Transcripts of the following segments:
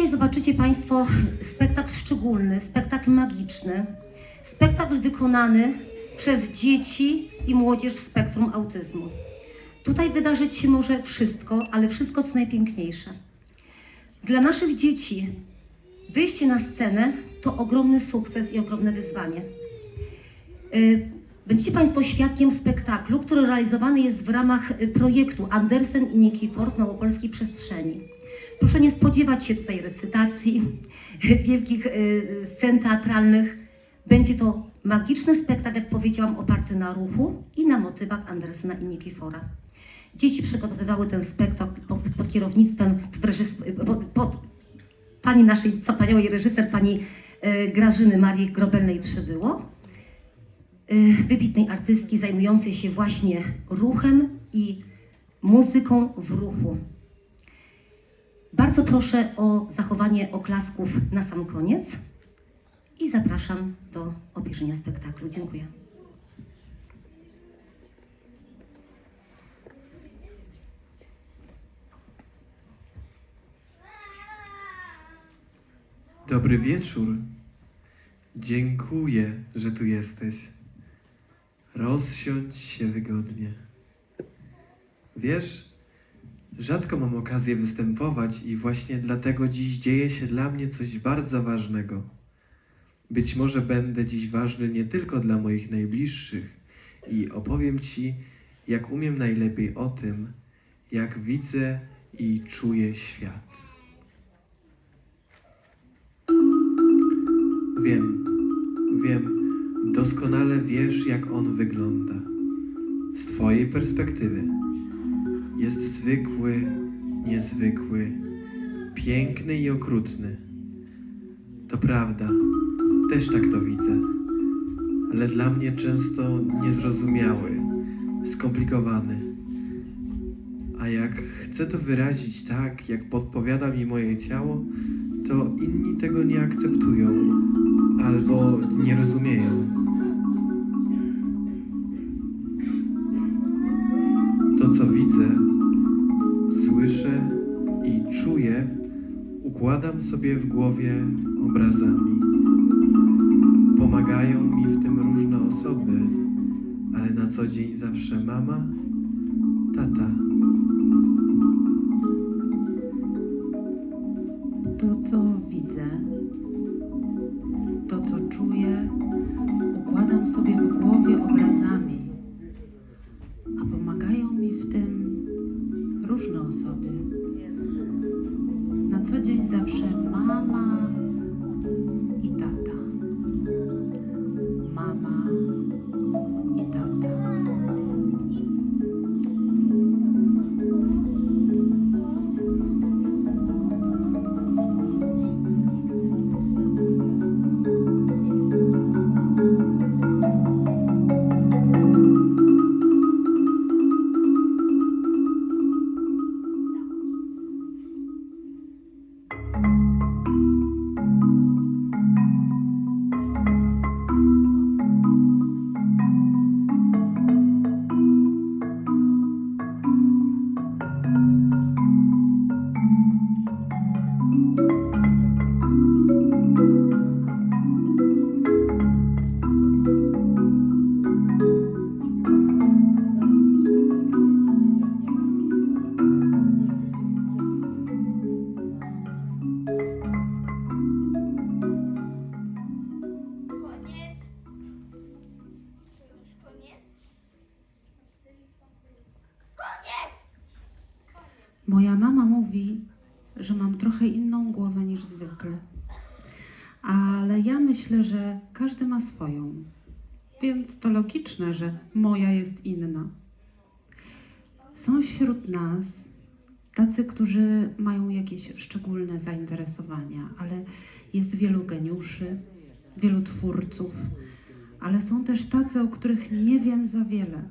Dzisiaj zobaczycie Państwo spektakl szczególny, spektakl magiczny, spektakl wykonany przez dzieci i młodzież w spektrum autyzmu. Tutaj wydarzyć się może wszystko, ale wszystko co najpiękniejsze. Dla naszych dzieci wyjście na scenę to ogromny sukces i ogromne wyzwanie. Y, Będziecie Państwo świadkiem spektaklu, który realizowany jest w ramach y, projektu Andersen i Nikifor w Małopolskiej Przestrzeni. Proszę nie spodziewać się tutaj recytacji, wielkich y, scen teatralnych. Będzie to magiczny spektakl, jak powiedziałam, oparty na ruchu i na motywach Andersena i Nikifora. Dzieci przygotowywały ten spektakl pod, kierownictwem pod, pod pani naszej wspaniałej reżyser, pani y, Grażyny Marii Grobelnej przybyło y, wybitnej artystki zajmującej się właśnie ruchem i muzyką w ruchu. Bardzo proszę o zachowanie oklasków na sam koniec i zapraszam do obejrzenia spektaklu. Dziękuję. Dobry wieczór. Dziękuję, że tu jesteś. Rozsiądź się wygodnie. Wiesz, rzadko mam okazję występować i właśnie dlatego dziś dzieje się dla mnie coś bardzo ważnego. Być może będę dziś ważny nie tylko dla moich najbliższych i opowiem Ci, jak umiem najlepiej o tym, jak widzę i czuję świat. Wiem, wiem, doskonale wiesz, jak on wygląda. Z Twojej perspektywy. Jest zwykły, niezwykły, piękny i okrutny. To prawda, też tak to widzę, ale dla mnie często niezrozumiały, skomplikowany. A jak chcę to wyrazić tak, jak podpowiada mi moje ciało, to inni tego nie akceptują albo nie rozumieją. Układam sobie w głowie obrazami. Pomagają mi w tym różne osoby, ale na co dzień zawsze mama, tata. To, co widzę, to, co czuję, układam sobie w głowie obrazami, a pomagają mi w tym różne osoby. Co dzień zawsze mama i tata. Logiczne, że moja jest inna. Są wśród nas tacy, którzy mają jakieś szczególne zainteresowania, ale jest wielu geniuszy, wielu twórców, ale są też tacy, o których nie wiem za wiele,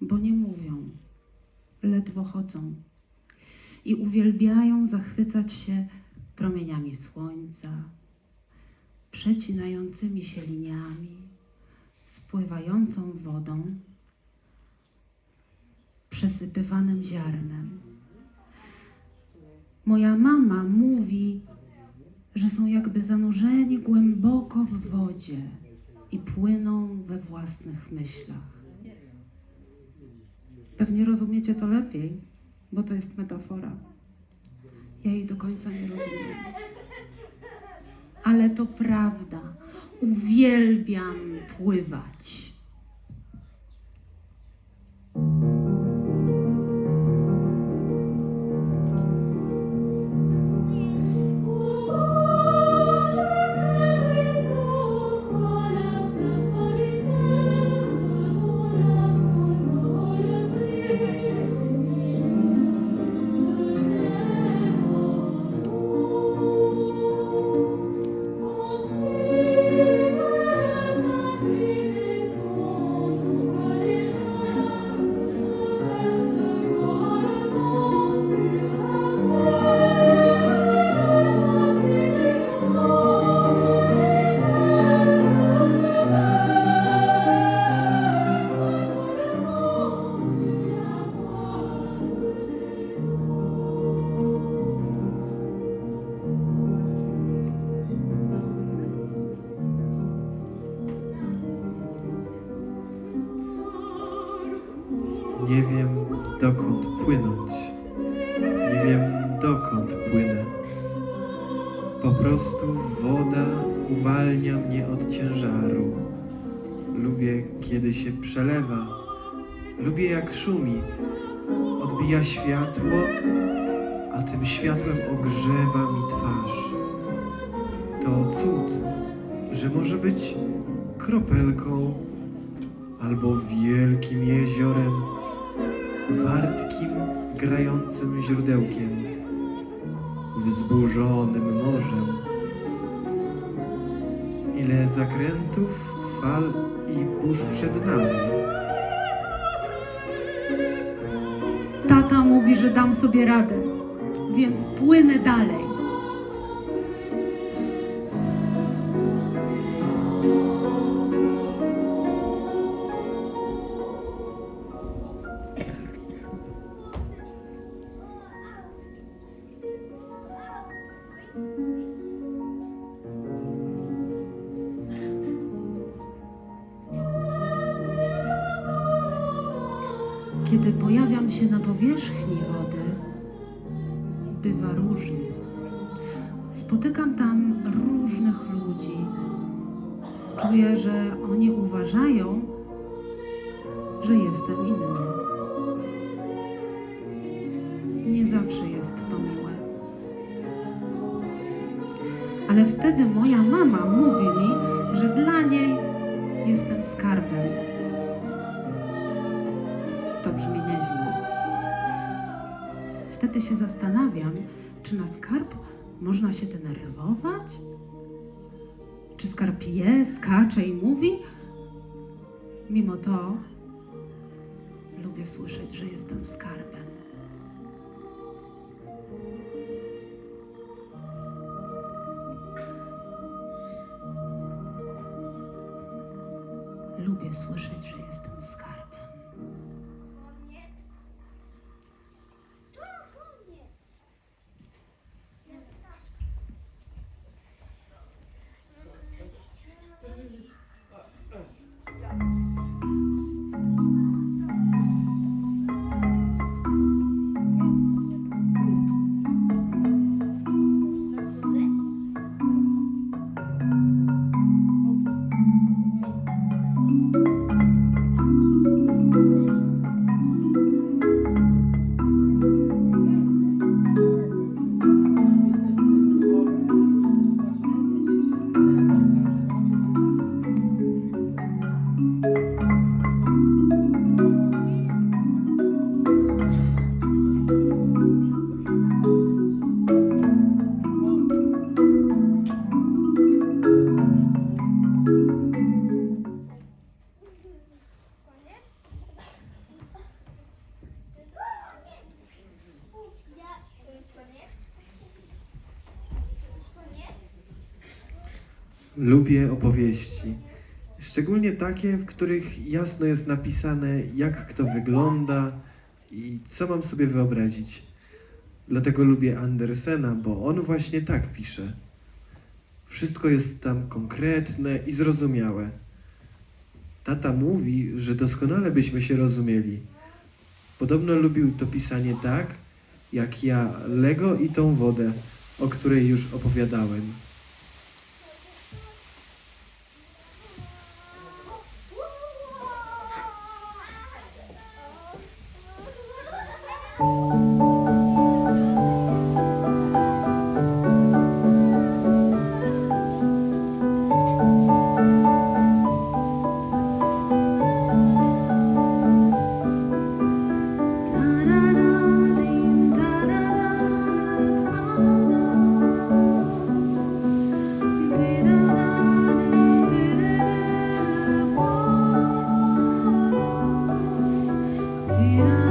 bo nie mówią, ledwo chodzą i uwielbiają zachwycać się promieniami słońca, przecinającymi się liniami, spływającą wodą, przesypywanym ziarnem. Moja mama mówi, że są jakby zanurzeni głęboko w wodzie i płyną we własnych myślach. Pewnie rozumiecie to lepiej, bo to jest metafora. Ja jej do końca nie rozumiem. Ale to prawda. Uwielbiam pływać. Woda uwalnia mnie od ciężaru. Lubię, kiedy się przelewa. Lubię, jak szumi. Odbija światło, a tym światłem ogrzewa mi twarz. To cud, że może być kropelką albo wielkim jeziorem, wartkim, grającym źródełkiem, wzburzonym morzem. Ile zakrętów, fal i burz przed nami. Tata mówi, że dam sobie radę, więc płynę dalej. Się na powierzchni wody, bywa różnie. Spotykam tam różnych ludzi. Czuję, że oni uważają, że jestem inny. Nie zawsze jest to miłe. Ale wtedy moja mama mówi mi, że dla niej jestem skarbem. Wtedy się zastanawiam, czy na skarb można się denerwować? Czy skarb je, skacze i mówi? Mimo to lubię słyszeć, że jestem skarbem. Lubię opowieści. Szczególnie takie, w których jasno jest napisane, jak kto wygląda i co mam sobie wyobrazić. Dlatego lubię Andersena, bo on właśnie tak pisze. Wszystko jest tam konkretne i zrozumiałe. Tata mówi, że doskonale byśmy się rozumieli. Podobno lubił to pisanie tak, jak ja Lego i tą wodę, o której już opowiadałem. Bo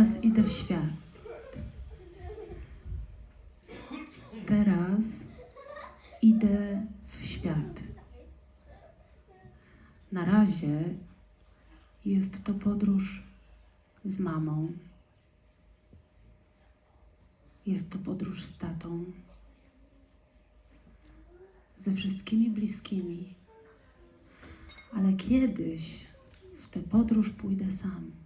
teraz idę w świat. Teraz idę w świat. Na razie jest to podróż z mamą. Jest to podróż z tatą. Ze wszystkimi bliskimi ale kiedyś w tę podróż pójdę sam.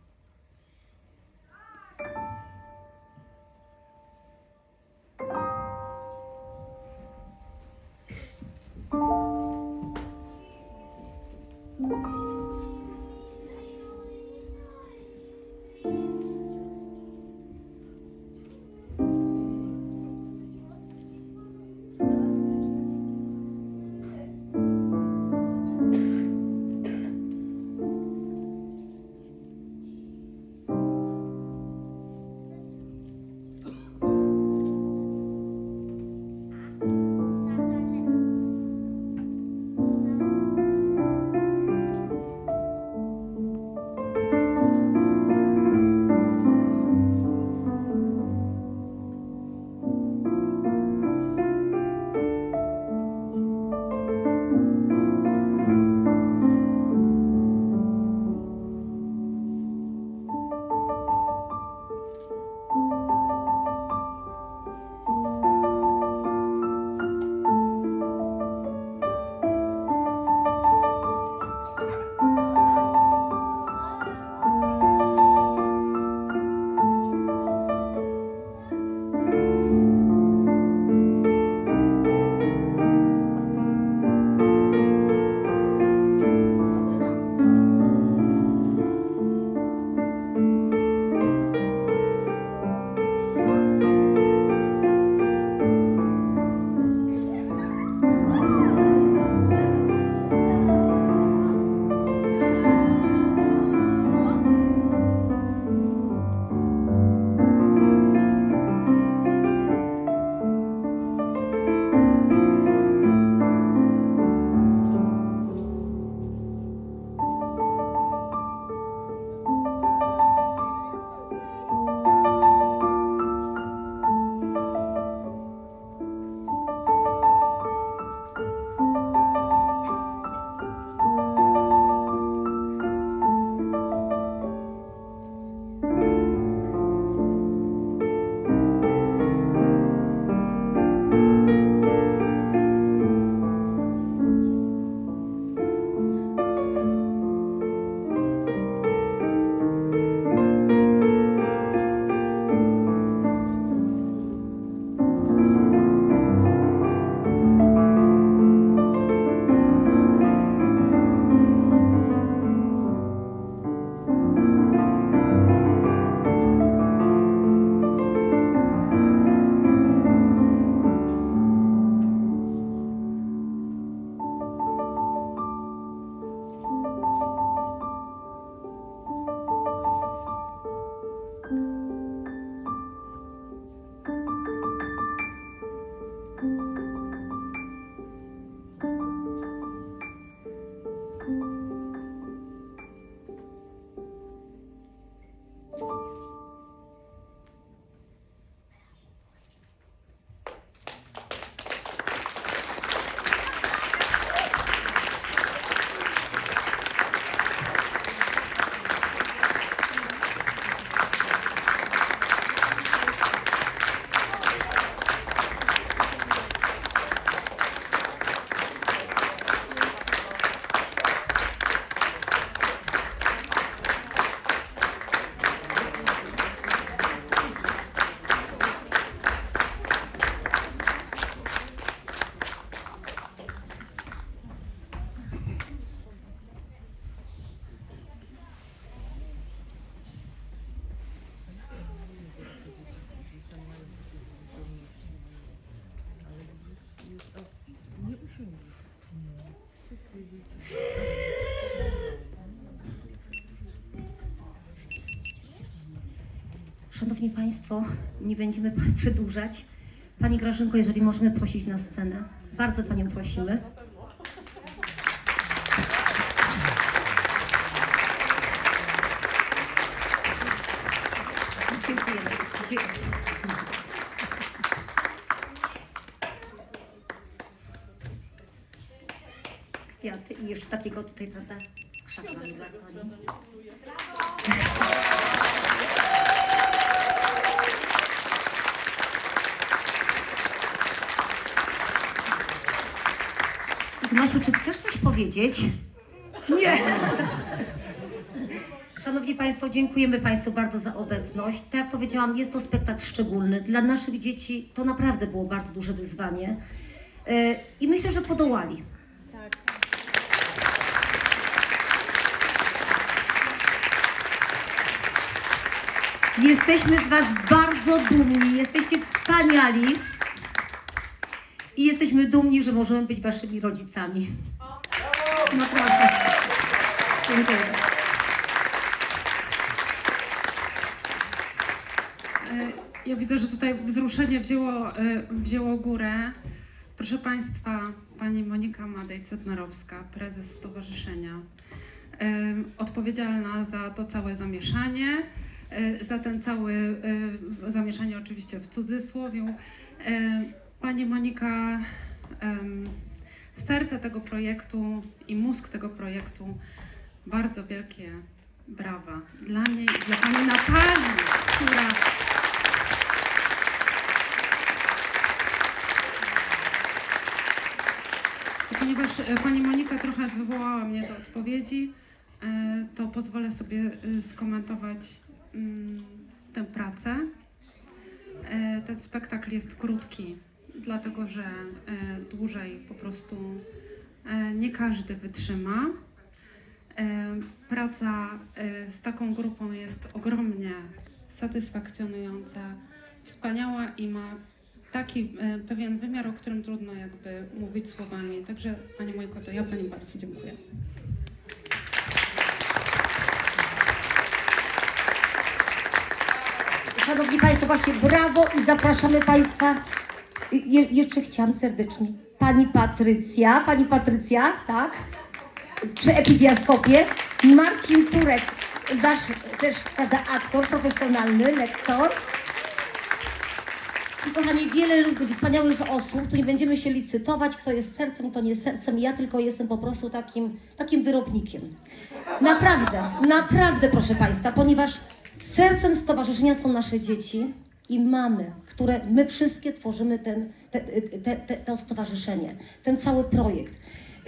Szanowni Państwo, nie będziemy przedłużać. Pani Grażynko, jeżeli możemy prosić na scenę. Bardzo Panią prosimy. Dziękujemy. Dzie- Kwiaty i jeszcze takiego tutaj, prawda, dla Pani. Powiedzieć? Nie. Szanowni Państwo, dziękujemy Państwu bardzo za obecność. Tak jak powiedziałam, jest to spektakl szczególny. Dla naszych dzieci to naprawdę było bardzo duże wyzwanie. Yy, I myślę, że podołali. Jesteśmy z Was bardzo dumni, jesteście wspaniali i jesteśmy dumni, że możemy być Waszymi rodzicami. Naprawdę. Dziękuję. E, Ja widzę, że tutaj wzruszenie wzięło, e, wzięło górę. Proszę Państwa, Pani Monika Madej-Cetnarowska, prezes stowarzyszenia, e, odpowiedzialna za to całe zamieszanie, za ten cały zamieszanie oczywiście w cudzysłowie. Pani Monika, serce tego projektu i mózg tego projektu, bardzo wielkie brawa dla mnie i dla Pani Natalii, która Ponieważ e, pani Monika trochę wywołała mnie do odpowiedzi, e, to pozwolę sobie e, skomentować mm, tę pracę. Ten spektakl jest krótki, dlatego że e, dłużej po prostu e, nie każdy wytrzyma. E, Praca z taką grupą jest ogromnie satysfakcjonująca, wspaniała i ma taki pewien wymiar, o którym trudno jakby mówić słowami. Także Pani Mojko, to ja Pani bardzo dziękuję. Szanowni Państwo, właśnie brawo i zapraszamy Państwa. Je, jeszcze chciałam serdecznie. Pani Patrycja, Pani Patrycja, tak? Przy epidiaskopie. Marcin Turek, nasz też prawda, aktor profesjonalny, lektor. I kochani, wiele wspaniałych osób, tu nie będziemy się licytować, kto jest sercem, kto nie sercem. Ja tylko jestem po prostu takim, takim wyrobnikiem. Naprawdę, naprawdę, proszę Państwa, ponieważ sercem stowarzyszenia są nasze dzieci i mamy, które my wszystkie tworzymy ten, te, te, te, to stowarzyszenie, ten cały projekt.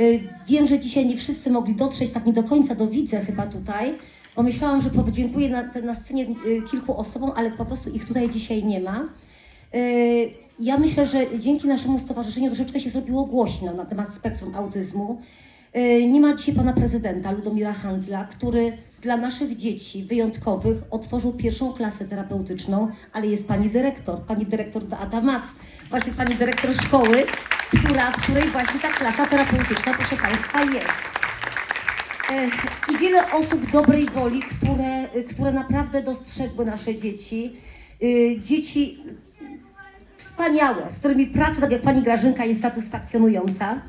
Y, Wiem, że dzisiaj nie wszyscy mogli dotrzeć tak nie do końca do widza chyba tutaj, bo myślałam, że podziękuję na, na scenie y, kilku osobom, ale po prostu ich tutaj dzisiaj nie ma. Y, Ja myślę, że dzięki naszemu stowarzyszeniu troszeczkę się zrobiło głośno na temat spektrum autyzmu. Y, Nie ma dzisiaj pana prezydenta Ludomira Handzla, który dla naszych dzieci wyjątkowych otworzył pierwszą klasę terapeutyczną, ale jest pani dyrektor, pani dyrektor Beata Mac, właśnie pani dyrektor szkoły, która, w której właśnie ta klasa terapeutyczna, proszę państwa, jest. E, I wiele osób dobrej woli, które, które naprawdę dostrzegły nasze dzieci. Y, Dzieci wspaniałe, z którymi praca, tak jak pani Grażynka, jest satysfakcjonująca.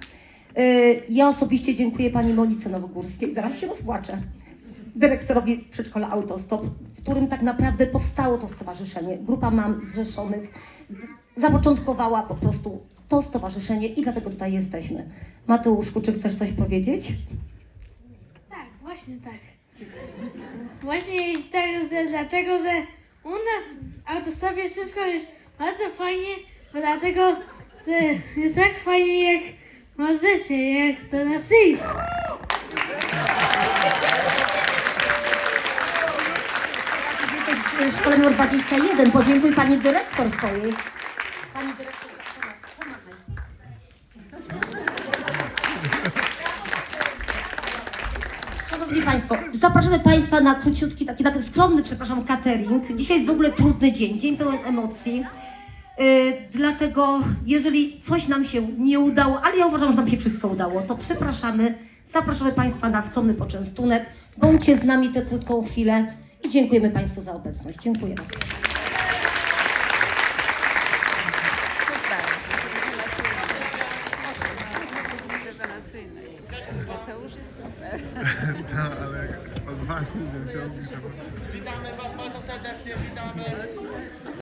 Y, Ja osobiście dziękuję pani Monice Nowogórskiej, zaraz się rozpłaczę, dyrektorowi przedszkola Autostop, w którym tak naprawdę powstało to stowarzyszenie. Grupa mam zrzeszonych zapoczątkowała po prostu to stowarzyszenie i dlatego tutaj jesteśmy. Mateuszku, czy chcesz coś powiedzieć? Tak, właśnie tak. Właśnie tak, że, dlatego, że u nas w autostopie wszystko jest bardzo fajnie, bo dlatego, że jest tak fajnie jak możecie, jak do nas iść. Szkole numer 21. Podziękuj pani dyrektor swojej. Pani dyrektor. Szanowni Państwo, zapraszamy Państwa na króciutki, taki, taki skromny, przepraszam, catering. Dzisiaj jest w ogóle trudny dzień, dzień pełen emocji. Yy, dlatego, jeżeli coś nam się nie udało, ale ja uważam, że nam się wszystko udało, to przepraszamy, zapraszamy Państwa na skromny poczęstunek. Bądźcie z nami tę krótką chwilę i dziękujemy Państwu za obecność. Dziękujemy.